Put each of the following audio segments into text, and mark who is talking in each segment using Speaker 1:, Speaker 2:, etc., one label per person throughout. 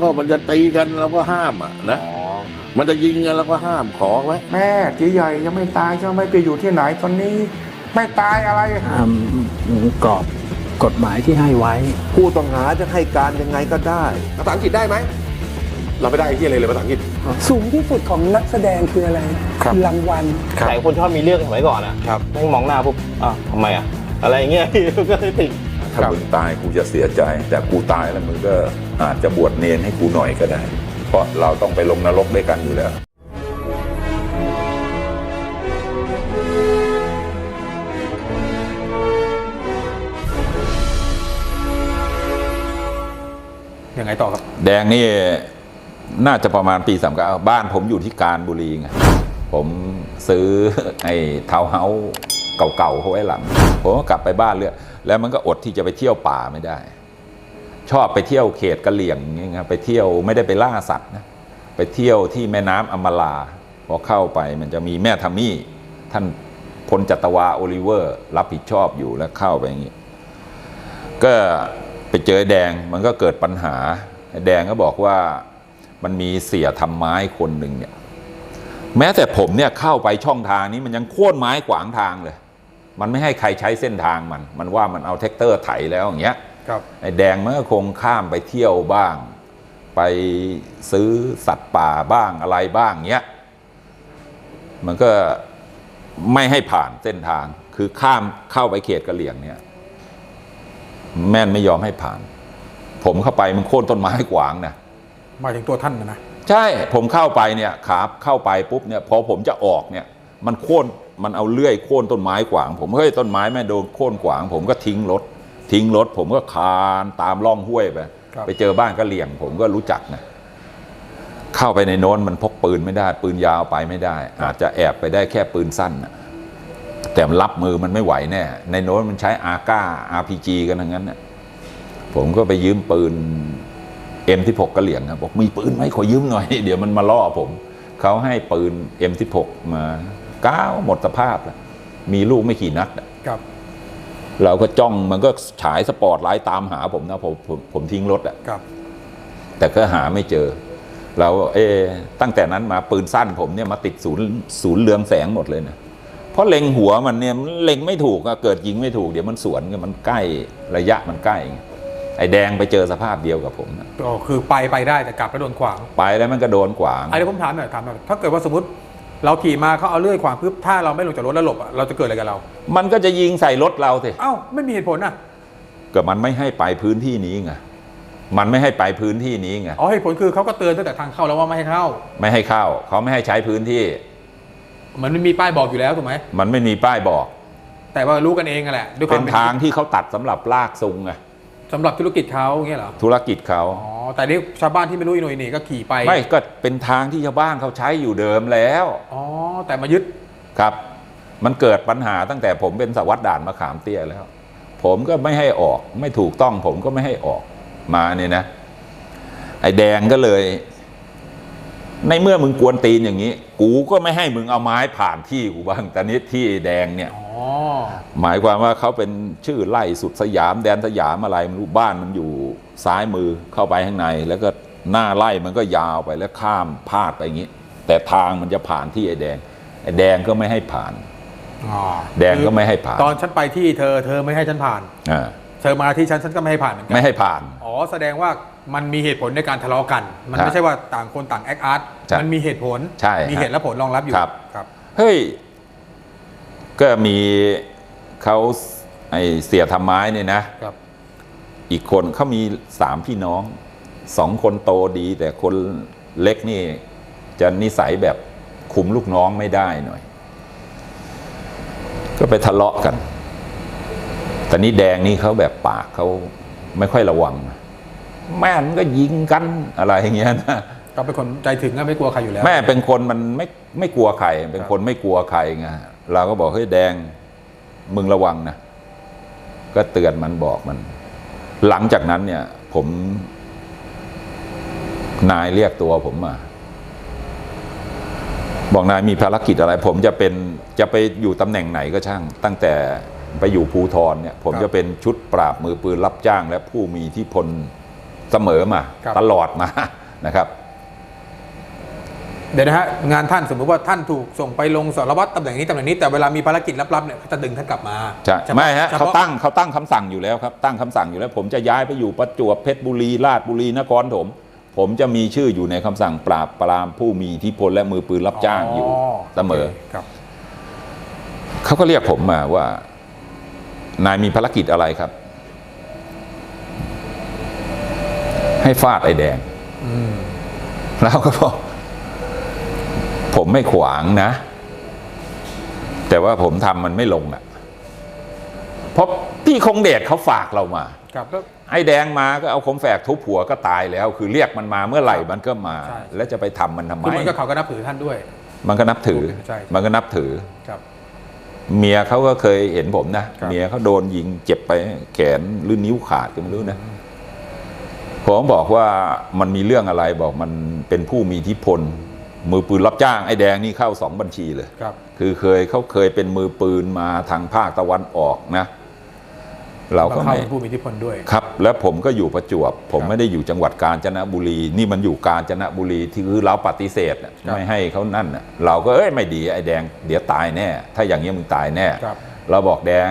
Speaker 1: ก็มันจะตีกันเราก็ห้ามอะนะ
Speaker 2: อ๋อ
Speaker 1: มันจะยิงกันเราก็ห้ามขอไว้
Speaker 3: แม่จีใหญ่ยังไม่ตายใช่ไหมไม่ไปอยู่ที่ไหนตอนนี้ ไม่ตายอะไร
Speaker 4: ตามกรอบกฎหมายที่ให้ไว้
Speaker 5: ผู้ต้องหาจะให้การยังไงก็ได้
Speaker 2: ภาษาอังกฤษได้ไหมเราไม่ได้ที่อะไรเลยภาษาอังกฤษ
Speaker 6: สูงที่สุดของนักแสดงคืออะไร
Speaker 3: ครับ
Speaker 6: รางวัล
Speaker 7: หลายคนชอบมีเรื่องสมัยก่อนอะ
Speaker 3: ครับ
Speaker 7: แม่งมองหน้าปุ๊บอ้าวทำไมอะอะไรอย่างเงี้ยก็เลยติด
Speaker 8: ถ้ามึงตายกูจะเสียใจ แต่กูตายแล้วมึงก็อาจจะบวชเนนให้กูหน่อยก็ได้ เพราะเราต้องไปลงนรกด้วยกันอยู่แล้ว
Speaker 3: ยังไงต่อครับ
Speaker 8: แดงนี่น่าจะประมาณปีสามเก้าบ้านผมอยู่ที่การบุรีไงผมซื้อไอ้ทาวน์เฮาส์ เก่าๆเขาไว้หลัง ผมก็กลับไปบ้านเรื่อยแล้วมันก็อดที่จะไปเที่ยวป่าไม่ได้ ชอบไปเที่ยวเขตกะเหลี่ยงอย่างเงี้ยครับไปเที่ยวไม่ได้ไปล่าสัตว์นะไปเที่ยวที่แม่น้ำอมลาพอเข้าไปมันจะมีแม่ทัมมี่ท่านพลจัตวาโอลิเวอร์ รับผิดชอบอยู่แล้วเข้าไปอย่างนี้ ก็ไปเจอแดงมันก็เกิดปัญหา แดงก็บอกว่ามันมีเสียทำไม้คนหนึ่งเนี่ย แม้แต่ผมเนี่ยเข้าไปช่องทางนี้มันยังโค่นไม้ขวางทางเลย มันไม่ให้ใครใช้เส้นทางมัน มันว่ามันเอาแท็กเตอร์ไถแล้วอย่างเงี้ย
Speaker 3: ครับ
Speaker 8: ไอ้แดงมันก็คงข้ามไปเที่ยวบ้าง ไปซื้อสัตว์ป่าบ้างอะไรบ้างเงี้ยมันก็ไม่ให้ผ่านเส้นทาง คือข้ามเข้าไปเขตกะเหลี่ยงเนี่ย แม่นไม่ยอมให้ผ่าน ผมเข้าไปมันโค่นต้นไม้ขวางนะ
Speaker 3: หมายถึงตัวท่านนะนะ
Speaker 8: ใช่ผมเข้าไปเนี่ยขาเข้าไปปุ๊บเนี่ยพอผมจะออกเนี่ย มันโค่น มันเอาเลื่อยโค่นต้นไม้ขวาง ผมเฮ้ยต้นไม้แม่โดนโค่นขวาง ผมก็ทิ้งรถ ทิ้งรถ ผมก็คานตามร่องห้วยไป
Speaker 3: ครับ
Speaker 8: ไปเจอบ้านกะเหลี่ยง ผมก็รู้จักนะเข้าไปในโน้นมันพกปืนไม่ได้ ปืนยาวไปไม่ได้ อาจจะแอบไปได้แค่ปืนสั้นนะแต่มันรับมือมันไม่ไหวแน่ ในโน้นมันใช้อาก้า RPG กันทั้งนั้นน่ะผมก็ไปยืมปืน M16 กระเหลี่ยงครับบอกมีปืนไหมขอยืมหน่อย เดี๋ยวมันมาล่อผม เขาให้ปืน M16 มา ก้าวหมดสภาพแล้วมีลูกไม่กี่นัดอะ
Speaker 3: ครับ
Speaker 8: เราก็จ้องมันก็ฉายสปอร์ตไลท์ตามหาผมนะผมผมผมทิ้งรถอะ
Speaker 3: ครับ
Speaker 8: แต่ก็หาไม่เจอ เราเอะตั้งแต่นั้นมาปืนสั้นผมเนี่ยมาติดศูนย์ศูนย์เรืองแสงหมดเลยนะเพราะเล็งหัวมันเนี่ยมันเล็งไม่ถูกอะเกิดยิงไม่ถูก เดี๋ยวมันสวนกันมันใกล้ระยะมันใกล้ไงไอ้แดงไปเจอสภาพเดียวกับผมนะ
Speaker 3: ก็คือไปไปได้แต่กลับแล้วโดนขวาง
Speaker 8: ไปแล้วมันก็โดนขวาง
Speaker 3: ไอ้เดี๋ยวผมถามหน่อยถามหน่อยถ้าเกิดว่าสมมติ เราขี่มาเขาเอาเลื่อยขวางปุ๊บถ้าเราไม่ลงจากรถแล้วหลบอะเราจะเกิดอะไรกับเรา
Speaker 8: มันก็จะยิงใส่รถเราสิ
Speaker 3: เอ้าไม่มีเหตุผลอะ
Speaker 8: ก็มันไม่ให้ไปพื้นที่นี้ไงมันไม่ให้ไปพื้นที่นี้ไง
Speaker 3: อ๋อเหตุผลคือเขาก็เตือนตั้งแต่ทางเข้าแล้วว่าไม่ให้เข้า
Speaker 8: ไม่ให้เข้าเขาไม่ให้ใช้พื้นที่
Speaker 3: มันไม่มีป้ายบอกอยู่แล้วถูกไหม
Speaker 8: มันไม่มีป้ายบอก
Speaker 3: แต่ว่ารู้กันเองอะแหละด้วยค
Speaker 8: เป็
Speaker 3: วาม
Speaker 8: นทางที่เขาตัดสำหรับลากซุงไง
Speaker 3: สำหรับธุรกิจเขาอย่างเงี้ยเหรอ
Speaker 8: ธุรกิจเขา
Speaker 3: อ๋อแต่นี่ชาวบ้านที่ไม่รู้อีโหนยนี่ก็ขี่ไป
Speaker 8: ไม่ก็เป็นทางที่ชาวบ้านเขาใช้อยู่เดิมแล้ว
Speaker 3: อ๋อแต่มายึด
Speaker 8: ครับ มันเกิดปัญหาตั้งแต่ผมเป็นสารวัสดด่านมะขามเตี้ยแล้ว ผมก็ไม่ให้ออก ไม่ถูกต้องผมก็ไม่ให้ออกมาเนี่ยนะ ไอ้แดงก็เลย ในเมื่อมึงกวนตีนอย่างนี้ กูก็ไม่ให้มึงเอาไม้ผ่านที่กูบ้างแต่นี้ที่ไอ้แดงเนี่ย
Speaker 3: อ๋อ
Speaker 8: หมายความว่าเขาเป็นชื่อไล่สุดสยามแดนสยามอะไรไม่รู้บ้านมันอยู่ซ้ายมือเข้าไปข้างใน แล้วก็หน้าไล่มันก็ยาวไปแล้วข้ามพาดไปอย่างนี้ แต่ทางมันจะผ่านที่ไอ้แดงไอ้แดงก็ไม่ให้ผ่าน
Speaker 3: อ๋อ
Speaker 8: แดงก็ไม่ให้ผ่าน
Speaker 3: ตอนฉันไปที่เธอเธอไม่ให้ฉันผ่าน
Speaker 8: อ่า
Speaker 3: เธอมาที่ฉันฉันก็ไม่ให้ผ่านเหมือนกั
Speaker 8: ไม่ให้ผ่าน
Speaker 3: อ๋อแสดงว่า มันมีเหตุผลในการทะเลาะกัน มัน
Speaker 8: ครับ
Speaker 3: ไม่ใช่ว่าต่างคนต่างแอคอาร์ต
Speaker 8: ใช่
Speaker 3: มันมีเหตุผล
Speaker 8: ใช่
Speaker 3: มีเหตุและผลรองรับอยู่
Speaker 8: ครับ
Speaker 3: ครับ
Speaker 8: เฮ้ย ก็มีเขาไอเสียทำไม้เนี่ยนะ
Speaker 3: ครับ
Speaker 8: อีกคนเขามีสามพี่น้องสองคนโตดี แต่คนเล็กนี่ จะนิสัยแบบคุมลูกน้องไม่ได้หน่อย ก็ไปทะเลาะกัน แต่นี่แดงนี่เขาแบบปากเขาไม่ค่อยระวังนะ แม่มันก็ยิงกันอะไรอย่างเงี้ยนะ
Speaker 3: ก็เป็นคนใจถึงก็ไม่กลัวใครอยู่แล้ว
Speaker 8: แม่เป็นคนมันไม่ไม่กลัวใคร เป็นคนไม่กลัวใครไงเราก็บอกเฮ้ยแดงมึงระวังนะ ก็เตือนมันบอกมัน หลังจากนั้นเนี่ย ผม นายเรียกตัวผมมา บอกนายมีภารกิจอะไร ผมจะเป็นจะไปอยู่ตำแหน่งไหนก็ช่าง ตั้งแต่ไปอยู่ภูทรเนี่ย ผม
Speaker 3: ครับ
Speaker 8: จะเป็นชุดปราบมือปืนรับจ้าง และผู้มีอิที่พล เสมอมา
Speaker 3: ครับ
Speaker 8: ตลอดมานะครับ
Speaker 3: เดี๋ยวนะฮะงานท่านสมมติว่าท่านถูกส่งไปลงสารวัตรตำแหน่งนี้ตำแหน่งนี้แต่เวลามีภารกิจลับๆเนี่ยเขาจะดึงท่านกลับมา
Speaker 8: ใช่
Speaker 3: เฉพา
Speaker 8: ไม่ฮะ
Speaker 3: ฉ
Speaker 8: เขา
Speaker 3: พา
Speaker 8: ตั้งเขาตั้งคำสั่งอยู่แล้วครับ ตั้งคำสั่งอยู่แล้ว ผมจะย้ายไปอยู่ประจวบเพชรบุรีราชบุรีนครถม ผมจะมีชื่ออยู่ในคำสั่งปราบปรามผู้มีอิทธิพลและมือปืนรับจ้างอยู่เสมอ
Speaker 3: โคครับ
Speaker 8: เขาก็เรียกผมมาว่า นายมีภารกิจอะไรครับ ให้ฟาดไอ้แดงแล้วก็บอกผมไม่ขวางนะ แต่ว่าผมทำมันไม่ลงอะเพราะพี่คงเดชเขาฝากเรามา
Speaker 3: ครับแล้ว
Speaker 8: ไอ้แดงมาก็เอาคมแฝกทุบหัวก็ตายแล้ว คือเรียกมันมาเมื่อไหร่มันก็มา
Speaker 3: ใช่
Speaker 8: แล้วจะไปทำมันทำไม
Speaker 3: คือเหมือนกับเขาก็นับถือท่านด้วย
Speaker 8: มันก็นับถือ
Speaker 3: ใช่
Speaker 8: มันก็นับถือ
Speaker 3: ครับ
Speaker 8: เมียเขาก็เคยเห็นผมนะ
Speaker 3: ครับ
Speaker 8: เมียเขาโดนยิงเจ็บไปแขนหรือนิ้วขาดก็ไม่รู้นะ ผมบอกว่ามันมีเรื่องอะไรบอกมันเป็นผู้มีอิทธิพล มือปืนรับจ้างไอ้แดงนี่เข้าสองบัญชีเลย
Speaker 3: ครับ
Speaker 8: คือเคยเขาเคยเป็นมือปืนมาทางภาคตะวันออกนะ เราก็
Speaker 3: เข้า
Speaker 8: ไม่
Speaker 3: เป็นผู้มีอิทธิพลด้วย
Speaker 8: ครับ แล้วผมก็อยู่ประจวบ ผม
Speaker 3: ครับ
Speaker 8: ไม่ได้อยู่จังหวัดกาญจนบุรี นี่มันอยู่กาญจนบุรีที่คือเราปฏิเสธน่ะ
Speaker 3: ครับ
Speaker 8: ไม่ให้เขานั่นน่ะเราก็เอ้ยไม่ดีไอ้แดงเดี๋ยวตายแน่ ถ้าอย่างนี้ยมึงตายแน่
Speaker 3: ครับ
Speaker 8: เราบอกแดง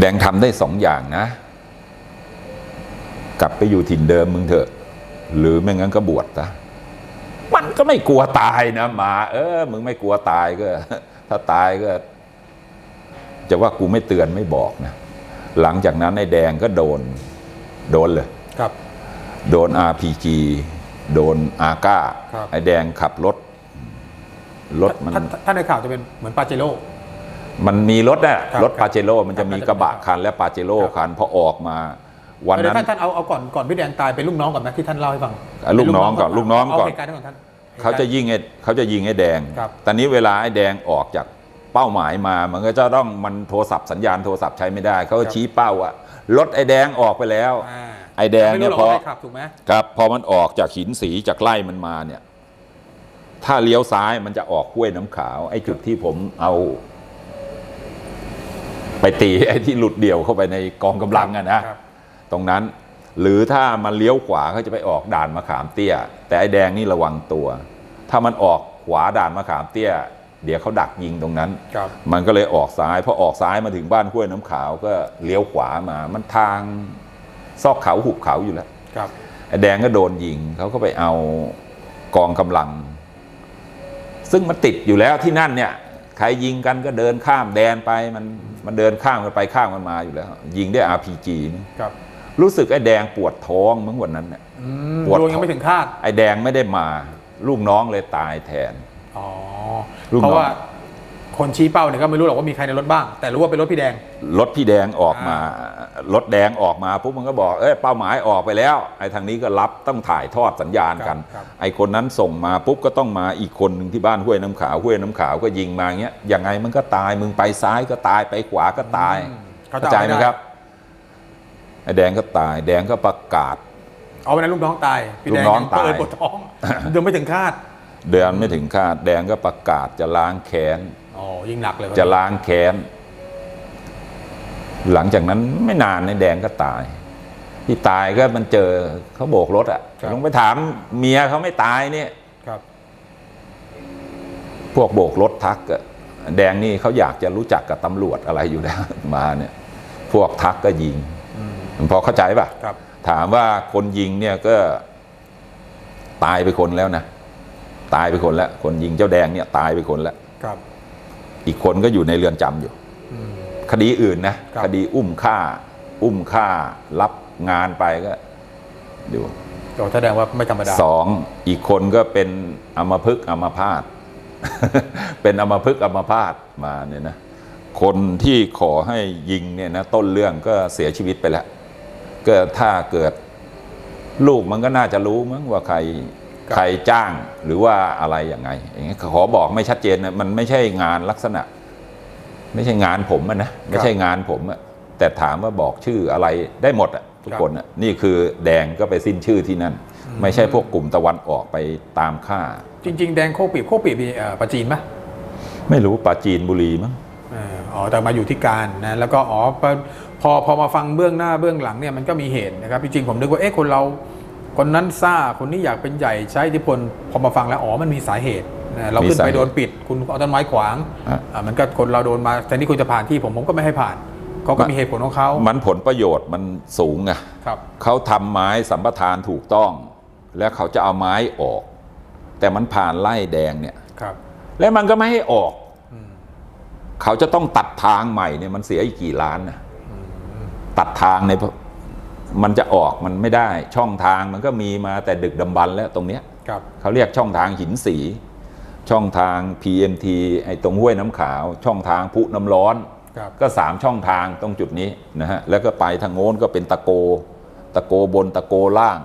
Speaker 8: แดงทำได้สองอย่างนะ กลับไปอยู่ถิ่นเดิมมึงเถอะ หรือไม่งั้นก็บวชซะมันก็ไม่กลัวตายนะหมา เออ มึงไม่กลัวตายก็ ถ้าตายก็ จะว่ากูไม่เตือนไม่บอกนะหลังจากนั้นไอ้แดงก็โดน โดนเลย
Speaker 3: ครับ
Speaker 8: โดน RPG โดนอาก้า
Speaker 3: ครับ
Speaker 8: ไอ้แดงขับรถ รถมัน
Speaker 3: ท่านท่านในข่าวจะเป็นเหมือนปาเจโร่
Speaker 8: มันมีรถน่ะ
Speaker 3: ครับ
Speaker 8: รถปาเจโร่มันจะมี
Speaker 3: ครับ
Speaker 8: กระบะคันและปาเจโร่
Speaker 3: ครับ
Speaker 8: คันพอออกมา วัน
Speaker 3: เดี๋ย
Speaker 8: นั้น
Speaker 3: ท่านท่านเอาเอาก่อนก่อนพี่แดงตายเป็นลูกน้องก่อนไหมที่ท่านเล่าให้ฟัง
Speaker 8: อะลูกน้องก่อนลูกน้องก่อน
Speaker 3: เาเหตุการณ์นั้นก่อนท่าน
Speaker 8: เขาจะยิงไอ้เขาจะยิงไอ้แดง
Speaker 3: ครับ
Speaker 8: ตอนนี้เวลาไอ้แดงออกจากเป้าหมายมา มันก็จะต้องมันโทรศัพท์สัญญาณโทรศัพท์ใช้ไม่ได้ เขาก็ชี้เป้าอะรถไอ้แดงออกไปแล้ว
Speaker 3: อ่า
Speaker 8: ไอ้แดงเนี่ย
Speaker 3: ไม่รู้หร
Speaker 8: พ
Speaker 3: อก
Speaker 8: อ
Speaker 3: ว่าใครขับถูกไหม
Speaker 8: ครับพอมันออกจากหินสีจากไล่มันมาเนี่ย ถ้าเลี้ยวซ้ายมันจะออกห้วยน้ำขาว ไอ้จุดที่ผมเอา ไปตีไอ้ที่หลุดเดี่ยวเข้าไปในกองกำลังอะนะ
Speaker 3: ครับ
Speaker 8: ตรงนั้น หรือถ้ามันเลี้ยวขวาเขาจะไปออกด่านมะขามเตี้ย แต่ไอ้แดงนี่ระวังตัว ถ้ามันออกขวาด่านมะขามเตี้ย เดี๋ยวเขาดักยิงตรงนั้น
Speaker 3: ครับ
Speaker 8: มันก็เลยออกซ้ายพอออกซ้ายมาถึงบ้านห้วยน้ำขาวก็เลี้ยวขวามา มันทางซอกเขาหุบเขาอยู่แล้ว
Speaker 3: ครับ
Speaker 8: ไอ้แดงก็โดนยิงเขาก็ไปเอากองกำลัง ซึ่งมันติดอยู่แล้วที่นั่นเนี่ยใครยิงกันก็เดินข้ามแดนไปมันมันเดินข้ามกันไปข้ามกันมาอยู่แล้ว ยิงด้วย RPG นี่
Speaker 3: ครับ
Speaker 8: รู้สึกไอ้แดงปวดท้องเมื่อวันนั้นเนี่ย
Speaker 3: อืม
Speaker 8: ปวด
Speaker 3: ดวงยังไม่ถึงคาด
Speaker 8: ไอ้แดงไม่ได้มา ลูกน้องเลยตายแทน
Speaker 3: อ๋อ
Speaker 8: ลูกน้อง
Speaker 3: เพราะว่าคนชี้เป้าเนี่ยก็ไม่รู้หรอกว่ามีใครในรถบ้าง แต่รู้ว่าเป็นรถพี่แดง
Speaker 8: รถพี่แดงออกมารถแดงออกมาปุ๊บมันก็บอกเอ้ยเป้าหมายออกไปแล้วไอ้ทางนี้ก็รับต้องถ่ายทอดสัญญาณกัน
Speaker 3: ครับ
Speaker 8: ไอ้คนนั้นส่งมาปุ๊บก็ต้องมาอีกคนหนึ่งที่บ้านห้วยน้ำขาวห้วยน้ำขาวก็ยิงมาเงี้ยยังไงมันก็ตายมึงไปซ้ายก็ตายไปขวาก็ตาย
Speaker 3: อืมเขาจะ
Speaker 8: เข้าใจ
Speaker 3: เอา
Speaker 8: ไหม
Speaker 3: ไม่ได้
Speaker 8: ครับ ไอ้แดงก็ตาย แดงก็ประกาศ
Speaker 3: เอาวันนั้นลูกน้องตาย พี่แดง
Speaker 8: ลูกน้อง
Speaker 3: ยังเปิด
Speaker 8: ตาย
Speaker 3: ปวดท้อง เดินไม่ถึงคาด
Speaker 8: เดือนไม่ถึงคาด แดงก็ประกาศจะล้างแค้น
Speaker 3: อ๋อ ยิงหนักเลย
Speaker 8: จะล้างแค้น หลังจากนั้นไม่นานในแดงก็ตาย ที่ตายก็มันเจอเขาโบกรถอะ่ะลองไปถามเมียเขาไม่ตายเนี่ย
Speaker 3: ครับ
Speaker 8: พวกโบกรถทักอะแดงนี่เขาอยากจะรู้จักกับตำรวจอะไรอยู่แล้วมาเนี่ย พวกทักก็ยิง พอเข้าใจป่ะ
Speaker 3: ครับ
Speaker 8: ถามว่าคนยิงเนี่ยก็ตายไปคนแล้วนะ ตายไปคนแล้ว คนยิงเจ้าแดงเนี่ยตายไปคนแล้ว
Speaker 3: ครับ
Speaker 8: อีกคนก็อยู่ในเรือนจำอยู่ คดีอื่นนะ
Speaker 3: ครับ
Speaker 8: คดีอุ้มฆ่า อุ้มฆ่า รับงานไปก็ดู
Speaker 3: ก็แสดงว่าไม่ธรรมดา
Speaker 8: สองอีกคนก็เป็นอัมพฤกษ์อัมพาตเป็นอัมพฤกษ์อัมพาตมาเนี่ยนะคนที่ขอให้ยิงเนี่ยนะต้นเรื่องก็เสียชีวิตไปแล้ว ก็ถ้าเกิด ลูกมันก็น่าจะรู้มั้งว่าใคร
Speaker 3: ครับ
Speaker 8: ใครจ้างหรือว่าอะไรอย่างไงอย่างเงี้ยขอบอกไม่ชัดเจนนะมันไม่ใช่งานลักษณะ ไม่ใช่งานผมอะนะไม่ใช่งานผมอะแต่ถามว่าบอกชื่ออะไรได้หมดอะทุกคนอะนี่คือแดงก็ไปสิ้นชื่อที่นั่น ไม่ใช่พวกกลุ่มตะวันออกไปตามฆ่า
Speaker 3: จริง ๆ แดงโคกปีบโคกปีบมีเอ่อปลาจีนปะ
Speaker 8: ไม่รู้ปราจีนบุรีมั้ง
Speaker 3: เอออ๋อแต่มาอยู่ที่การนะแล้วก็อ๋อ พอพอพอมาฟังเบื้องหน้าเบื้องหลังเนี่ยมันก็มีเหตุนะครับจริงๆผมนึกว่าเอ๊ะคนเราคนนั้นซ่าคนนี้อยากเป็นใหญ่ใช้อิทธิพลพอมาฟังแล้วอ๋อมันมีสาเหตุนะเราขึ้น
Speaker 8: มีสา
Speaker 3: ไป
Speaker 8: เหตุ
Speaker 3: โดนปิด คุณเอาต้นไม้ขวาง
Speaker 8: อะ
Speaker 3: อะมันก็คนเราโดนมาแต่นี่คุณจะผ่านที่ผมผมก็ไม่ให้ผ่านเขาก็มีเหตุผลของเขา
Speaker 8: มันผลประโยชน์มันสูงไง
Speaker 3: ครับ
Speaker 8: เขาทำไม้สัมปทานถูกต้อง แล้วเขาจะเอาไม้ออก แต่มันผ่านไล่แดงเนี่ย
Speaker 3: ครับ
Speaker 8: แล้วมันก็ไม่ให้ออก เขาจะต้องตัดทางใหม่เนี่ยมันเสียอีกกี่ล้านนะ ตัดทางในยมันจะออกมันไม่ได้ช่องทางมันก็มีมาแต่ดึกดำบรรพ์แล้วตรงเนี้ย
Speaker 3: ครับ
Speaker 8: เขาเรียกช่องทางหินสี ช่องทาง PMT ไอ้ตรงห้วยน้ำขาว ช่องทางพุน้ำร้อน
Speaker 3: ครับ
Speaker 8: ก็สามช่องทางตรงจุดนี้นะฮะแล้วก็ไปทางโน้นก็เป็นตะโก ตะโกบนตะโกล่าง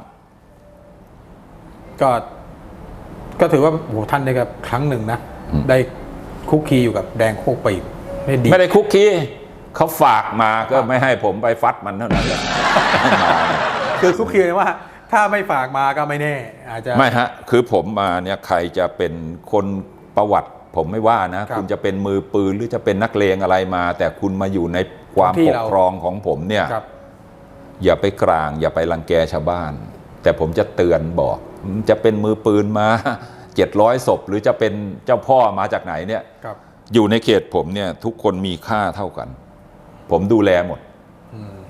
Speaker 3: ก็ก็ถือว่าโอ้โหท่านได้กับครั้งหนึ่งนะ
Speaker 8: อืม
Speaker 3: ได้คุกคีอยู่กับแดงโคกปีบไม่ดี
Speaker 8: ไม่ได้คุกคี เขาฝากมาก็ไม่ให้ผมไปฟัดมันเท่านั้นแหละ
Speaker 3: คือคุกคีเลยว่า ถ้าไม่ฝากมาก็ไม่แน่ อาจจะ
Speaker 8: ไม่ฮะ คือผมมาเนี่ยใครจะเป็นคนประวัติ ผมไม่ว่านะ
Speaker 3: ครับ
Speaker 8: คุณจะเป็นมือปืนหรือจะเป็นนักเลงอะไรมา แต่คุณมาอยู่ในความ
Speaker 3: ที่
Speaker 8: ปก
Speaker 3: เรา
Speaker 8: ครองของผมเนี่ย
Speaker 3: ครับ
Speaker 8: อย่าไปกลาง อย่าไปรังแกชาวบ้าน แต่ผมจะเตือนบอกจะเป็นมือปืนมาเจ็ดร้อยศพหรือจะเป็นเจ้าพ่อมาจากไหนเนี่ย
Speaker 3: ครับ
Speaker 8: อยู่ในเขตผมเนี่ยทุกคนมีค่าเท่ากัน ผมดูแลหมด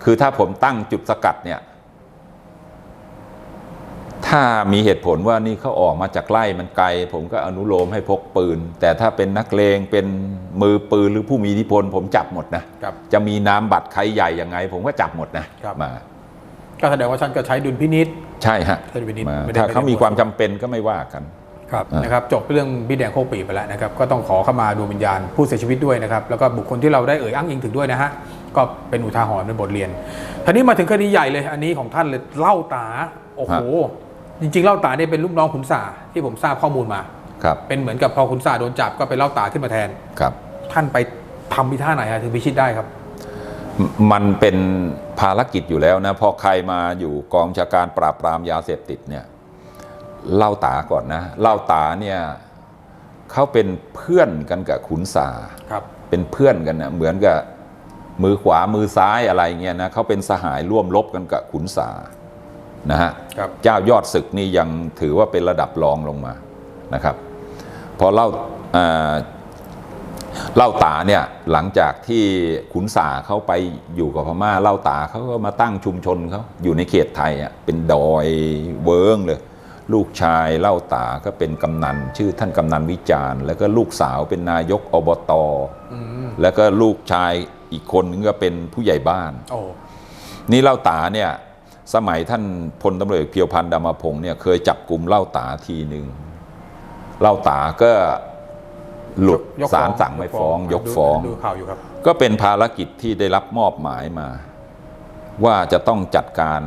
Speaker 8: คือถ้าผมตั้งจุดสกัดเนี่ย ถ้ามีเหตุผลว่านี่เขาออกมาจากไล่มันไกล ผมก็อนุโลมให้พกปืน แต่ถ้าเป็นนักเลงเป็นมือปืนหรือผู้มีอิทธิพล ผมจับหมดนะครับจะมีนามบัตรใครใหญ่ยังไง ผมก็จับหมดนะครับมา
Speaker 3: ก็แสดงว่าท่านก็ใช้ดุลพินิษ
Speaker 8: ใช่ฮะ
Speaker 3: ใช่ดุลพินิจ
Speaker 8: มา
Speaker 3: ไม่ได้
Speaker 8: ถ้า
Speaker 3: ไม่ได้
Speaker 8: เขามีความจำเป็นก็ไม่ว่ากัน
Speaker 3: ครับ
Speaker 8: อ่า น
Speaker 3: นะครับจบเรื่องพี่แดงโคกปีบไปแล้วนะครับก็ต้องขอเข้ามาดวงวิญญาณผู้เสียชีวิตด้วยนะครับแล้วก็บุคคลที่เราได้เอ่ยอ้างอิงถึงด้วยนะฮะก็เป็นอุทาหรณ์เป็นบทเรียนทีนี้มาถึงคดีใหญ่เลยอันนี้ของท่านเลยเล่าตาโอ้โหจริง ๆ เล่าตาเนี่ยเป็นลูกน้องขุนสาที่ผมทราบข้อมูลมา
Speaker 8: ครับ
Speaker 3: เป็นเหมือนกับพอขุนสาโดนจับก็ไปเล่าตาขึ้นมาแทน
Speaker 8: ครับ
Speaker 3: ท่านไปทำพิท่าไหนฮะถึงพิชิตได้ครับ
Speaker 8: มมันเป็นภารกิจอยู่แล้วนะพอใครมาอยู่กองบัญชาการปราบปรามยาเสพติดเนี่ย เล่าตาก่อนนะเล่าตาเนี่ยเขาเป็นเพื่อนกันกับขุนสา
Speaker 3: ครับ
Speaker 8: เป็นเพื่อนกันนะเหมือนกับมือขวามือซ้ายอะไรเงี้ยนะเขาเป็นสหายร่วมรบกันกับขุนสานะฮะ
Speaker 3: ครับ
Speaker 8: เจ้ายอดศึกนี่ยังถือว่าเป็นระดับรองลงมานะครับ พอเล่าอ่าเล่าตาเนี่ยหลังจากที่ขุนสาเขาไปอยู่กับพม่าเล่าตาเขาก็มาตั้งชุมชนเขาอยู่ในเขตไทยอะเป็นดอยเวิงเลย ลูกชายเล่าตาก็เป็นกำนัน ชื่อท่านกำนันวิจารณ์ แล้วก็ลูกสาวเป็นนายกอบตแล้วก็ลูกชายอีกคนนึงก็เป็นผู้ใหญ่บ้าน
Speaker 3: โอ้
Speaker 8: นี่เล่าตาเนี่ยสมัยท่านพลตำรวจเอกเพียวพันธ์ดำมพงศ์เนี่ยเคยจับกลุ่มเล่าตาทีหนึ่งเล่าตาก็หลุด
Speaker 3: ยก
Speaker 8: ศาลสั่งไม่ฟ้อง ยก
Speaker 3: ดู
Speaker 8: ฟ้อง
Speaker 3: ดูข่าวอยู่ครับ
Speaker 8: ก็เป็นภารกิจที่ได้รับมอบหมายมา ว่าจะต้องจัดการ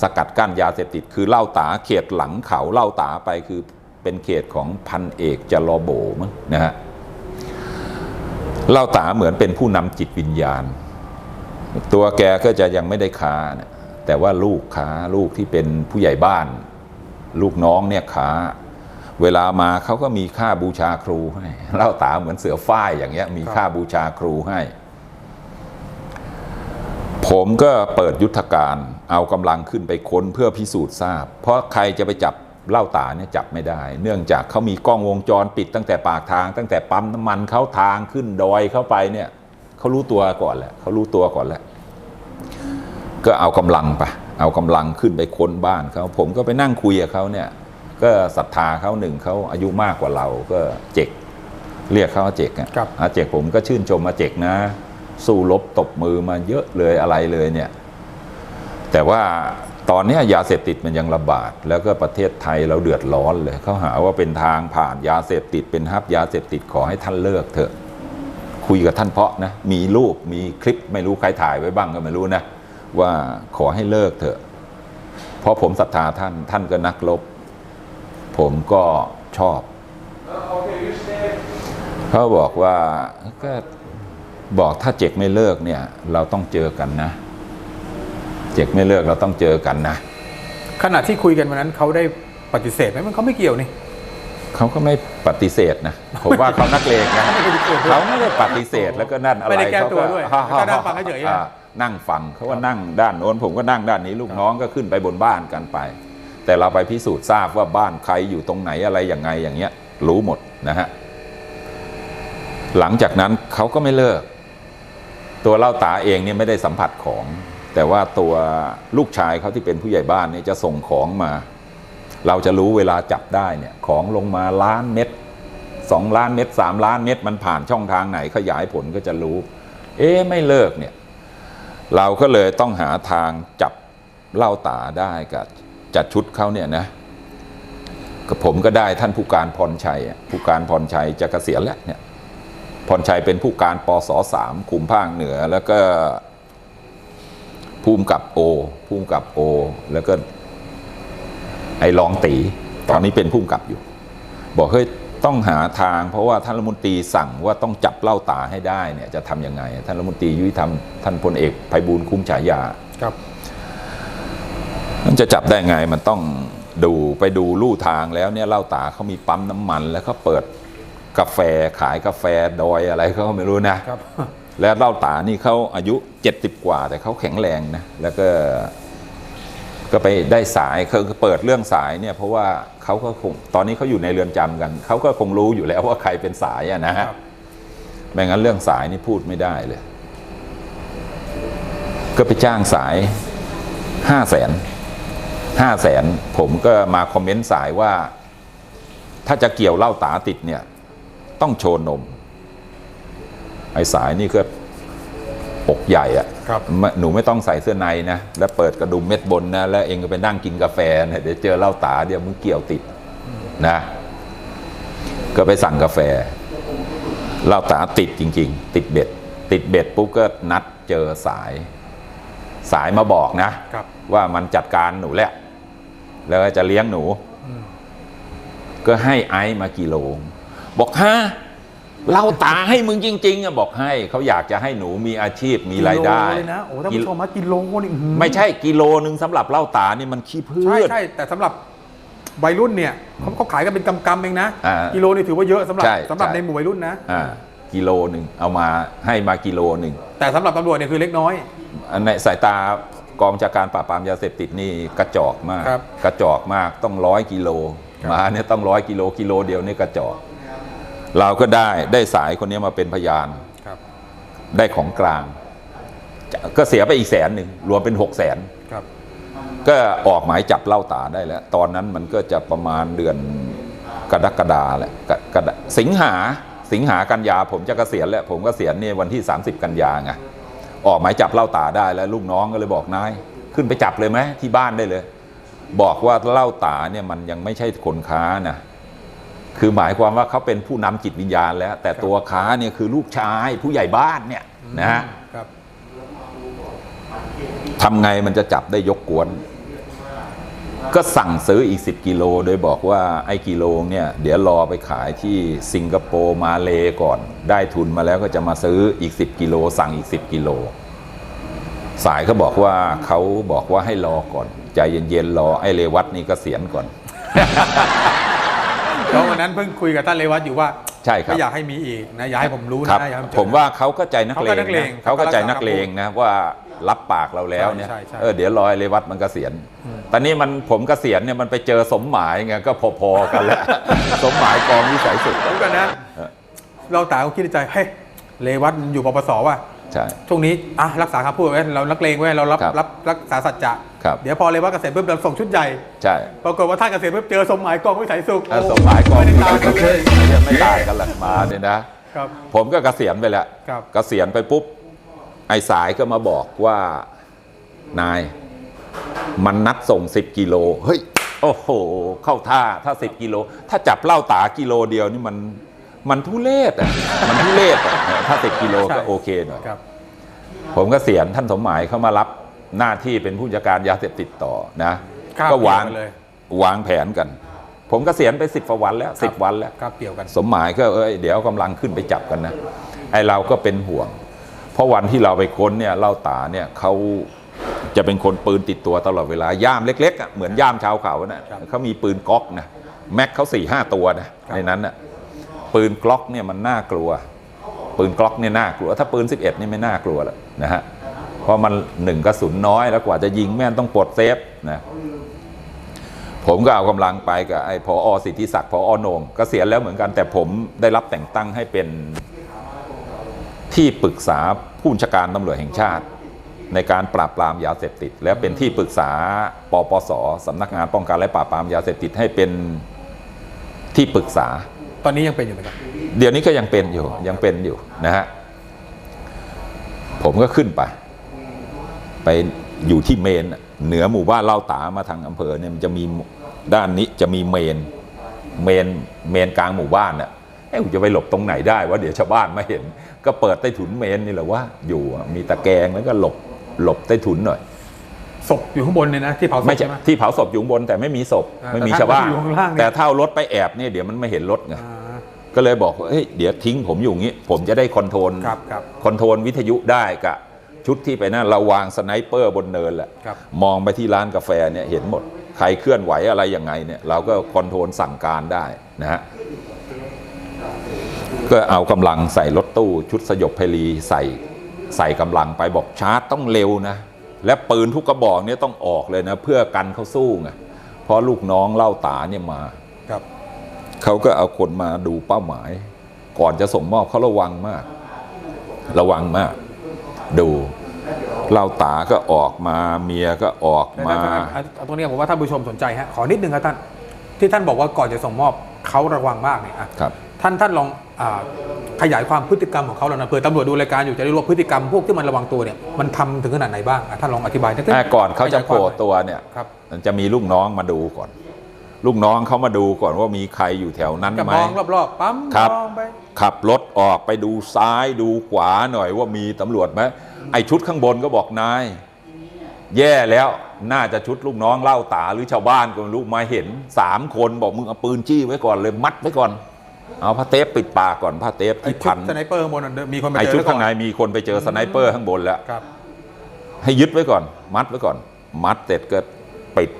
Speaker 8: สกัดกั้นยาเสพติด คือเล่าตาเขตหลังเขาเล่าตาไปคือเป็นเขตของพันเอกจรโบมั้งนะฮะเล่าตาเหมือนเป็นผู้นำจิตวิญญาณ ตัวแกก็จะยังไม่ได้ค้านะแต่ว่าลูกค้าลูกที่เป็นผู้ใหญ่บ้าน ลูกน้องเนี่ยค้า เวลามาเขาก็มีค่าบูชาครูให้เล่าตาเหมือนเสือฝ้ายอย่างเงี้ยมีค่าบูชาครูให้ ผมก็เปิดยุทธการเอากำลังขึ้นไปค้นเพื่อพิสูจน์ทราบ เพราะใครจะไปจับเล่าตาเนี่ยจับไม่ได้ เนื่องจากเขามีกล้องวงจรปิดตั้งแต่ปากทาง ตั้งแต่ปั๊มน้ำมันเขาทางขึ้นดอยเข้าไปเนี่ยเขารู้ตัวก่อนแหละเขารู้ตัวก่อนแล้วก็เอากำลังไปเอากำลังขึ้นไปค้นบ้านเขาผมก็ไปนั่งคุยกับเขาเนี่ย ก็ศรัทธาเขาหนึ่งเขาอายุมากกว่าเราก็เจกเรียกเขาว่าเจกอะ
Speaker 3: ครับ
Speaker 8: อาเจกผมก็ชื่นชมอาเจกนะ สู้รบตบมือมาเยอะเลยอะไรเลยเนี่ย แต่ว่าตอนเนี้ยยาเสพติดมันยังระบาด แล้วก็ประเทศไทยเราเดือดร้อนเลยเขาหาว่าเป็นทางผ่านยาเสพติดเป็นฮับยาเสพติดขอให้ท่านเลิกเถอะ คุยกับท่านเพาะนะ มีรูปมีคลิปไม่รู้ใครถ่ายไว้บ้างก็ไม่รู้นะ ว่าขอให้เลิกเถอะ เพราะผมศรัทธาท่านท่านก็นักรบผมก็ชอบเขาบอกว่าก็ บอกถ้าเจกไม่เลิกเนี่ย เราต้องเจอกันนะ เจกไม่เลิกเราต้องเจอกันนะ
Speaker 3: ขณะที่คุยกันวันนั้นเขาได้ปฏิเสธไหมมันเขาไม่เกี่ยวนี่
Speaker 8: เขาก็ไม่ปฏิเสธนะผมว่าเขานักเลงนะ
Speaker 3: ไม่ได้ปฏิเสธด้วย
Speaker 8: เขาไม่ได้ปฏิเสธแล้วก็นั่นอะไร
Speaker 3: ไม่ได้แก้
Speaker 8: เขา
Speaker 3: ตัวด้วย
Speaker 8: ฮ่า
Speaker 3: ก็นั่งฟังเฉยๆ
Speaker 8: อ่านั่งฟังเขาว่านั่งด้านโน้นผมก็นั่งด้านนี้ลูกน้องก็ขึ้นไปบนบ้านกันไป แต่เราไปพิสูจน์ทราบว่าบ้านใครอยู่ตรงไหนอะไรอย่างไงอย่างเงี้ย รู้หมดนะฮะหลังจากนั้นเขาก็ไม่เลิก ตัวเล่าตาเองเนี่ยไม่ได้สัมผัสของ แต่ว่าตัวลูกชายเขาที่เป็นผู้ใหญ่บ้านเนี่ยจะส่งของมา เราจะรู้เวลาจับได้เนี่ยของลงมาล้านเม็ดสองล้านเม็ดสามล้านเม็ดมันผ่านช่องทางไหนขยายผลก็จะรู้ เอ๊ไม่เลิกเนี่ยเราก็เลยต้องหาทางจับเล่าตาได้กับจัดชุดเขาเนี่ยนะก็ผมก็ได้ท่านผู้การพรชัยผู้การพรชัยจะเกษียณแล้วเนี่ย พรชัยเป็นผู้การปสสามคุมภาคเหนือ แล้วก็ภูมิกับโอภูมิกับโอ แล้วก็ไอ้รองตีตอนนี้เป็นผู้กำกับอยู่ บอกเฮ้ยต้องหาทาง เพราะว่าท่านรัฐมนตรีสั่งว่าต้องจับเล่าตาให้ได้เนี่ยจะทำยังไง ท่านรัฐมนตรียุติธรรมท่านพลเอกไพบูลย์คุ้มฉายา
Speaker 3: ครับ
Speaker 8: มันจะจับได้ไงมันต้องดูไปดูลู่ทางแล้วเนี่ยเล่าตาเขามีปั๊มน้ำมันแล้วเขาเปิด กาแฟขายกาแฟดอยอะไรเขาก็ไม่รู้นะ
Speaker 3: ครับ
Speaker 8: แล้วเล่าตานี่เขาอายุ 70 กว่า แต่เขาแข็งแรงนะ แล้วก็ก็ไปได้สายคือเปิดเรื่องสายเนี่ยเพราะว่าเขาก็คงตอนนี้เขาอยู่ในเรือนจำกัน เขาก็คงรู้อยู่แล้วว่าใครเป็นสายอะนะฮะ
Speaker 3: ครับ
Speaker 8: ไม่งั้นเรื่องสายนี่พูดไม่ได้เลย ก็ไปจ้างสายห้าแสนห้าแสนผมก็มาคอมเมนต์สายว่า ถ้าจะเกี่ยวเหล่าตาติดเนี่ย ต้องโชว์นม ไอ้สายนี่ก็อกใหญ่อะ
Speaker 3: ครับ
Speaker 8: ไม่หนูไม่ต้องใส่เสื้อในนะ แล้วเปิดกระดุมเม็ดบนนะ แล้วเองก็ไปนั่งกินกาแฟนะเดี๋ยวเจอเหล้าตาเดี๋ยวมึงเกี่ยวติดนะ ก็ไปสั่งกาแฟเหล้าตาติดจริง ๆ ติดเบ็ด ติดเบ็ดปุ๊บก็นัดเจอสาย สายมาบอกนะ
Speaker 3: ครับ
Speaker 8: ว่ามันจัดการหนูแหละ แล้วก็จะเลี้ยงหนู ก็ให้ไอซ์มากิโล บอกฮะเราตาให้มึงจริง ๆอะบอกให้เขาอยากจะให้หนูมีอาชีพมีรายได้
Speaker 3: กิโลเลยนะโอ้ท่านผู้ชมมากิโลนี่อื้อหือ
Speaker 8: ไม่ใช่กิโลหนึ่งสำหรับเหล้าตานี่มันขี้พื
Speaker 3: ใช่
Speaker 8: ช
Speaker 3: ใช่แต่สำหรับวัยรุ่นเนี่ยเขาเขาขายกันเป็นกำๆเองนะ
Speaker 8: อ่า
Speaker 3: กิโลนี่ถือว่าเยอะสำหรับ
Speaker 8: ใช่
Speaker 3: สำหรับ
Speaker 8: ใช่
Speaker 3: ในหมู่วัยรุ่นนะ
Speaker 8: อ่ากิโลหนึ่งเอามาให้มากิโลหนึ่ง
Speaker 3: แต่สำหรับตำรวจเนี่ยคือเล็กน้อย
Speaker 8: อันในสายตากองจากการปราบปรามยาเสพติดนี่กระจอกมาก
Speaker 3: ครับ
Speaker 8: กระจอกมากต้องร้อยกิโล
Speaker 3: ครับ
Speaker 8: มาเนี่ยต้องร้อยกิโลกิโลเดียวนี่กระจอก เราก็ได้ได้สายคนนี้มาเป็นพยาน
Speaker 3: ครับ
Speaker 8: ได้ของกลาง ก็เสียไปอีกแสนหนึ่งรวมเป็นหกแสน
Speaker 3: ครับ
Speaker 8: ก็ออกหมายจับเล่าตาได้แล้ว ตอนนั้นมันก็จะประมาณเดือนกรกฎาแหละกกฎาสิงหาสิงหากันยาผมจะเกษียณแล้วผมเกษียณเนี่ยวันที่ 30 กันยาไงออกหมายจับเล่าตาได้แล้วลูกน้องก็เลยบอกนายขึ้นไปจับเลยไหมที่บ้านได้เลย บอกว่าเล่าตาเนี่ยมันยังไม่ใช่คนค้านะ คือหมายความว่าเขาเป็นผู้นำจิตวิญญาณแล้ว แต่ตัวค้าเนี่ยคือลูกชายผู้ใหญ่บ้านเนี่ยนะฮะ
Speaker 3: ครับ
Speaker 8: ทำไงมันจะจับได้ยกกวน ก็สั่งซื้ออีก 10 กิโล โดยบอกว่าไอ้กิโลเนี่ย เดี๋ยวรอไปขายที่สิงคโปร์มาเลก่อน ได้ทุนมาแล้วก็จะมาซื้ออีก 10 กิโล สั่งอีก 10 กิโล สายเขาบอกว่าเขาบอกว่าให้รอก่อน ใจเย็นๆรอไอ้เลวัตนี่ก็เสียนก่อน
Speaker 3: เพราะวันนั้นเพิ่งคุยกับท่านเลวัตอยู่ว่า
Speaker 8: ใช่ครับ
Speaker 3: ไม่อยากให้มีอีกนะอยากให้ผมรู้
Speaker 8: ครับ
Speaker 3: นะอยากให้เจอ
Speaker 8: ผมว่าเขาก็ใจนักเล
Speaker 3: เขาก็
Speaker 8: ง
Speaker 3: นักเลง
Speaker 8: นะเขาก็ใจนักเลงนะว่ารับปากเราแล้วเนี่ย
Speaker 3: ใช่ใช่ใช่
Speaker 8: เออเดี๋ยวรอยเลวัตมันเกษียณตอนนี้มันผมเกษียณเนี่ยมันไปเจอสมหมายไงก็พอๆกันแล้วสมหมายกองวิสัยสุข
Speaker 3: รู้กันนะ
Speaker 8: เออ
Speaker 3: เราตาเขาคิดในใจเฮ้ยเลวัตมันอยู่ปปสว่ะ
Speaker 8: ใช่
Speaker 3: ช่วงนี้อะรักษาคำพูดไว้เรานักเลงไว้เรารับ
Speaker 8: ครับ
Speaker 3: รับรักษาสัจจะ
Speaker 8: ครับ
Speaker 3: เดี๋ยวพอเลวัตเกษตรปุ๊บเราส่งชุดใหญ่
Speaker 8: ใช่
Speaker 3: ปรากฏว่าท่านเกษตรปุ๊บเจอสมหมายกองวิสัยสุข
Speaker 8: ถ้า
Speaker 3: โอ้
Speaker 8: สมหมายกอง
Speaker 3: ไม่ได้
Speaker 8: วิ
Speaker 3: ตา
Speaker 8: สั
Speaker 3: ม
Speaker 8: ย
Speaker 3: กัน
Speaker 8: สุข
Speaker 3: เลย
Speaker 8: เนี่ยไม่ต่างกันหลักมาเนี่ยนะ
Speaker 3: ครับ
Speaker 8: ผมก็เกษียณไปแล้ว
Speaker 3: ครับ
Speaker 8: เกษียณไปปุ๊บ ไอ้สายก็มาบอกว่านาย มันนัดส่ง 10 กิโล เฮ้ย โอ้โห เข้าท่าถ้า 10 กิโล ถ้าจับเหล้าตากิโลเดียวนี่มัน มันทุเลศอะ มันทุเลศอะถ้า10กิโลก็
Speaker 3: ใช่
Speaker 8: โอเคหน่อย
Speaker 3: ครับ
Speaker 8: ผมก็เสียนท่านสมหมายเข้ามารับหน้าที่เป็นผู้จัดการยาเสพติดต่อนะ
Speaker 3: ครับ
Speaker 8: ก็วาง
Speaker 3: เกี่ยวกันเลย
Speaker 8: วางแผนกัน ผมก็เสียนไปสิบวันแล้วสิบวันแล้ว
Speaker 3: ครับเกี่ยวกัน
Speaker 8: สมหมายก็เอ้ยเดี๋ยวกำลังขึ้นไปจับกันนะไอเราก็เป็นห่วง เพราะวันที่เราไปค้นเนี่ยเล่าตาเนี่ยเขาจะเป็นคนปืนติดตัวตลอดเวลาย่ามเล็กๆอะเหมือนย่ามชาวเขานะ
Speaker 3: ครับ
Speaker 8: เขามีปืนก๊อกนะแม็กเขาสี่ห้าตัวนะในนั้นน่ะ ปืนกล็อกเนี่ยมันน่ากลัว ปืนกล็อกเนี่ยน่ากลัว ถ้าปืน 11 นี่ไม่น่ากลัวแล้วนะฮะเพราะมันหนึ่งกระสุนน้อยแล้วกว่าจะยิงแม่นต้องปลดเซฟนะผมก็เอากำลังไปกับไอ้พออสิทธิศักดิ์พออโหนงเกษียแล้วเหมือนกันแต่ผมได้รับแต่งตั้งให้เป็นที่ปรึกษาผู้บัญชาการตำรวจแห่งชาติ ในการปราบปรามยาเสพติด และเป็นที่ปรึกษาปปสสำนักงานป้องกันและปราบปรามยาเสพติดให้เป็นที่ปรึกษา
Speaker 3: ตอนนี้ยังเป็นอยู่ไหมครับ
Speaker 8: เดี๋ยวนี้ก็ยังเป็นอยู่ยังเป็นอยู่นะฮะผมก็ขึ้นไป ไปอยู่ที่เมน เหนือหมู่บ้านเล่าตามาทางอำเภอเนี่ยมันจะมีด้านนี้จะมีเมน เมนเมนกลางหมู่บ้านน่ะเอ้ยจะไปหลบตรงไหนได้ว่าเดี๋ยวชาวบ้านมาเห็น ก็เปิดใต้ถุนเมนนี่แหละว่าอยู่มีตะแกรงแล้วก็หลบหลบใต้ถุนหน่อย
Speaker 3: ศพอยู่ข้างบนเนี่ยนะที่เผาศพ
Speaker 8: ไม่ใช่
Speaker 3: ใช่ไหม
Speaker 8: ที่เผาศพอยู่ข้างบนแต่ไม่มีศพ
Speaker 3: อ่า
Speaker 8: ไม่มี
Speaker 3: แต่
Speaker 8: ชาวบ้าน
Speaker 3: ท่านอยู่ข้างล่างเนี่ย
Speaker 8: แต่ถ้าเอารถไปแอบเนี่ยเดี๋ยวมันไม่เห็นรถไง
Speaker 3: อ่า
Speaker 8: ก็เลยบอกว่าเฮ้ยเดี๋ยวทิ้งผมอยู่อย่างนี้ ผมจะได้คอนโทรล
Speaker 3: ครับครับ
Speaker 8: คอนโทรลวิทยุได้กับชุดที่ไปนั่นเราวางสไนเปอร์บนเนินแหละ
Speaker 3: ครับ
Speaker 8: มองไปที่ร้านกาแฟเนี่ยเห็นหมดใครเคลื่อนไหวอะไรยังไงเนี่ยเราก็คอนโทรลสั่งการได้นะฮะก็เอากำลังใส่รถตู้ชุดสยบไพลีใส่ใส่กำลังไปบอกชาร์จต้องเร็วนะ และปืนทุกกระบอกเนี่ยต้องออกเลยนะ เพื่อกันเขาสู้ไงเพราะลูกน้องเล่าตาเนี่ยมา
Speaker 3: ครับ
Speaker 8: เขาก็เอาคนมาดูเป้าหมาย ก่อนจะส่งมอบเขาระวังมาก ระวังมาก ดูเล่าตาก็ออกมาเมียก็ออก
Speaker 3: แต่
Speaker 8: มา
Speaker 3: ท่านเอาเอาตรงนี้ผมว่าท่านผู้ชมสนใจฮะขอนิดนึงครับท่าน ที่ท่านบอกว่าก่อนจะส่งมอบเขาระวังมากเนี่ยอะ
Speaker 8: ครับ
Speaker 3: ท่านท่านลองอา ขยายความพฤติกรรมของเขาแล้วนะเผื่อตำรวจดูรายการอยู่จะได้รู้ว่าพฤติกรรมพวกที่มันระวังตัวเนี่ยมันทำถึงขนาดไหนบ้างอะท่านลองอธิบายนิดนึง
Speaker 8: อะก่อนเขาจะ
Speaker 3: ขยย
Speaker 8: โผล่
Speaker 3: ความหน่อย
Speaker 8: ตัวเนี่ย
Speaker 3: ครับ
Speaker 8: มันจะมีลูกน้องมาดูก่อน ลูกน้องเขามาดูก่อนว่ามีใครอยู่แถวนั้น
Speaker 3: จะ
Speaker 8: ไหม
Speaker 3: มองรอบๆปั๊ม
Speaker 8: ครับ
Speaker 3: มองไป
Speaker 8: ขับรถออกไปดูซ้ายดูขวาหน่อยว่ามีตำรวจไหมไอชุดข้างบนก็บอกนายแย่แล้วน่าจะชุดลูกน้องเล่าตาหรือชาวบ้านก็ไม่รู้มาเห็นสามคนบอกมึงเอาปืนจี้ไว้ก่อนเลยมัดไว้ก่อน เอาผ้าเทปปิดปากก่อนผ้าเทป
Speaker 3: ไอ้
Speaker 8: ที่
Speaker 3: ชุ
Speaker 8: พั
Speaker 3: ด
Speaker 8: น
Speaker 3: สไนเปอร์ข้างบนนะมีคนไป
Speaker 8: ไอ
Speaker 3: เจอ
Speaker 8: ชุด
Speaker 3: ไว้ก่
Speaker 8: ข้างในมีคนไปเจอสไนเปอร์ข้างบนแล้ว
Speaker 3: ครับ
Speaker 8: ให้ยึดไว้ก่อน มัดไว้ก่อน มัดเสร็จก็ปิด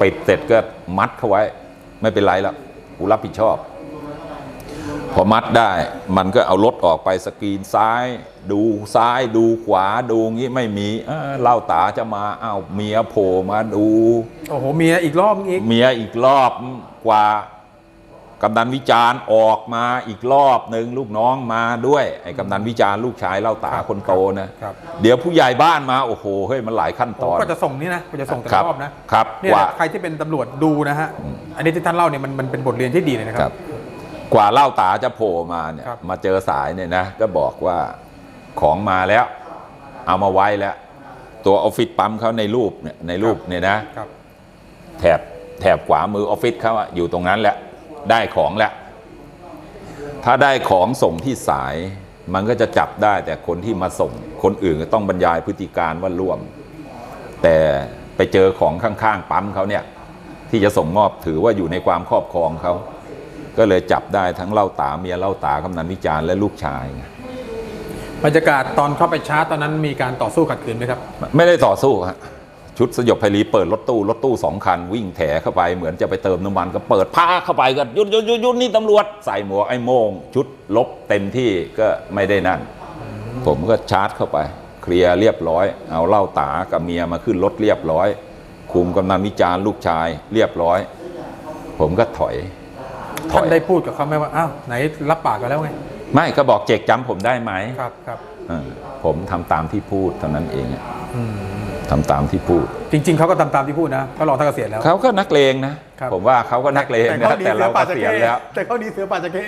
Speaker 8: ปิดเสร็จก็มัดเข้าไว้ ไม่เป็นไรแล้วกูรับผิดชอบ พอมัดได้มันก็เอารถออกไปสกรีนซ้าย ดูซ้ายดูขวาดูงี้ไม่มีเอ้อเล่าตาจะมาอ้าวเมียโผล่มาดู
Speaker 3: โอ้โหเมียอีกรอบนึงอีก
Speaker 8: เมียอีกรอบกว่า กำนันวิจารณ์ออกมาอีกรอบหนึ่งลูกน้องมาด้วยไอ้กำนันวิจารณ์ลูกชายเล่าตา
Speaker 3: ครับ
Speaker 8: คนโตนะครับ เดี๋ยวผู้ใหญ่บ้านมาโอ้โหเฮ้ยมันหลายขั้นตอน
Speaker 3: ก็จะส่งนี่นะก็จะส่งแต่
Speaker 8: ครับ
Speaker 3: รอบนะครับเนี่ย
Speaker 8: กว่า
Speaker 3: ใครที่เป็นตำรวจดูนะฮะอันนี้ที่ท่านเล่าเนี่ยมันมันเป็นบทเรียนที่ดีเลยนะค
Speaker 8: ค
Speaker 3: รั
Speaker 8: รับบกว่าเล่าตาจะโผล่มาเนี่ย
Speaker 3: ครับ
Speaker 8: มาเจอสายเนี่ยนะก็บอกว่าของมาแล้ว เอามาไว้แล้ว ตัวออฟฟิศปั๊มเขาในรูปเนี่ยในรูปเนี่ยนะ
Speaker 3: ครับ
Speaker 8: แถบแถบขวามือออฟฟิศเขาอะอยู่ตรงนั้นแหละ ได้ของแล้ว ถ้าได้ของส่งที่สาย มันก็จะจับได้แต่คนที่มาส่ง คนอื่นก็ต้องบรรยายพฤติการว่าร่วม แต่ไปเจอของข้างๆปั๊มเขาเนี่ย ที่จะส่งมอบถือว่าอยู่ในความครอบครองเขา ก็เลยจับได้ทั้งเล่าตาเมียเล่าตากำนันวิจารณ์และลูกชายไง
Speaker 3: บรรยากาศตอนเข้าไปชาร์จตอนนั้นมีการต่อสู้ขัดขืนไหมครับ
Speaker 8: ไม่ได้ต่อสู้ฮะ ชุดสยบไพรีเปิดรถตู้รถตู้สองคัน วิ่งแถเข้าไปเหมือนจะไปเติมน้ำมันก็เปิดพาเข้าไปก็หยุดหยุดหยุดหยุดนี่ตำรวจใส่หมวกไอ้โมง ชุดลบเต็มที่ก็ไม่ได้นั่น ผมก็ชาร์จเข้าไป เคลียร์เรียบร้อย เอาเหล้าตากับเมียมาขึ้นรถเรียบร้อย คุมกำนันวิจารณ์ลูกชายเรียบร้อย ผมก็ถอยถ
Speaker 3: ท่า
Speaker 8: อนย
Speaker 3: ได้พูดกับเขาไหมว่าอ้าวไหนรับปากกันแล้วไง
Speaker 8: ไม่ก็บอกเจกจำผมได้ไหม
Speaker 3: ครับครับ
Speaker 8: เออผมทำตามที่พูดเท่านั้นเองอะ ทำตามที่พูด
Speaker 3: จริง ๆเขาก็ทำตามที่พูดนะเขารองท่านเกษียณแล้ว
Speaker 8: เขาก็นักเลงนะ
Speaker 3: ครับ
Speaker 8: ผมว่าเขาก็นักเลงนะแต่เราก็เสียแล้ว
Speaker 3: แต่เขาดีเสือป่าจะเก้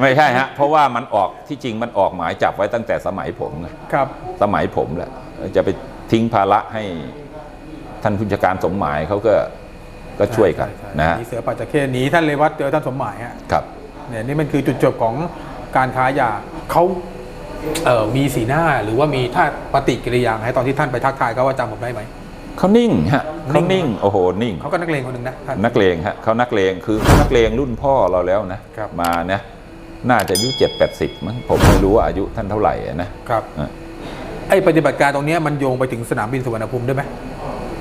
Speaker 8: ไม่ใช่ฮะ เพราะว่ามันออกที่จริงมันออกหมายจับไว้ตั้งแต่สมัยผมไง
Speaker 3: ครับ
Speaker 8: สมัยผมแหละจะไปทิ้งภาระให้ท่านผู้จัดการสมหมายเขาก็ก็ช่วยกัน
Speaker 3: ใช่
Speaker 8: นะฮะ
Speaker 3: หนีเสือป่าจะเก้หนีท่านเลวัตเจอท่านสมหมายฮะ
Speaker 8: ครับ
Speaker 3: เนี่ยนี่มันคือจุดจบของการค้ายาเขาเอ่อ มีสีหน้าหรือว่ามีท่าปฏิกิริยาให้ตอนที่ท่านไปทักทายเขาว่าจำผมได้ไหม
Speaker 8: เขานิ่งฮะเขานิ่งโอ้โหนิ่ง
Speaker 3: เขาก็นักเลงคนหนึ่งนะท่าน
Speaker 8: นักเลงฮะเขานักเลงคือนักเลงรุ่นพ่อเราแล้วนะครับมานะน่าจะอายุเจ็ดแปดสิบมั้งผมไม่รู้ว่าอายุท่านเท่าไหร่อะนะครับอะ
Speaker 3: ไอ้ปฏิบัติการตรงเนี้ยมันโยงไปถึงสนามบินสุวรรณภูมิด้วยไหม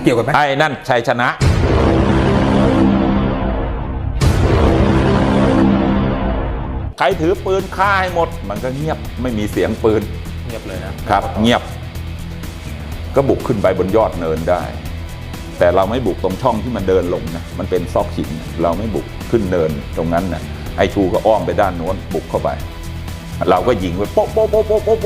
Speaker 3: เกี่ยวกับไหม
Speaker 8: ไอ้นั่นชัยชนะ ใครถือปืนฆ่าให้หมด มันก็เงียบไม่มีเสียงปืน
Speaker 3: เงียบเลยนะครับ
Speaker 8: เงียบ ก็บุกขึ้นไปบนยอดเนินได้ แต่เราไม่บุกตรงช่องที่มันเดินลงนะมันเป็นซอกหินเราไม่บุกขึ้นเนินตรงนั้นนะไอชูก็อ้อมไปด้านโน้นบุกเข้าไป เราก็ยิงไปโป๊ะโป๊ะโป๊ะโป๊ะโป๊ะ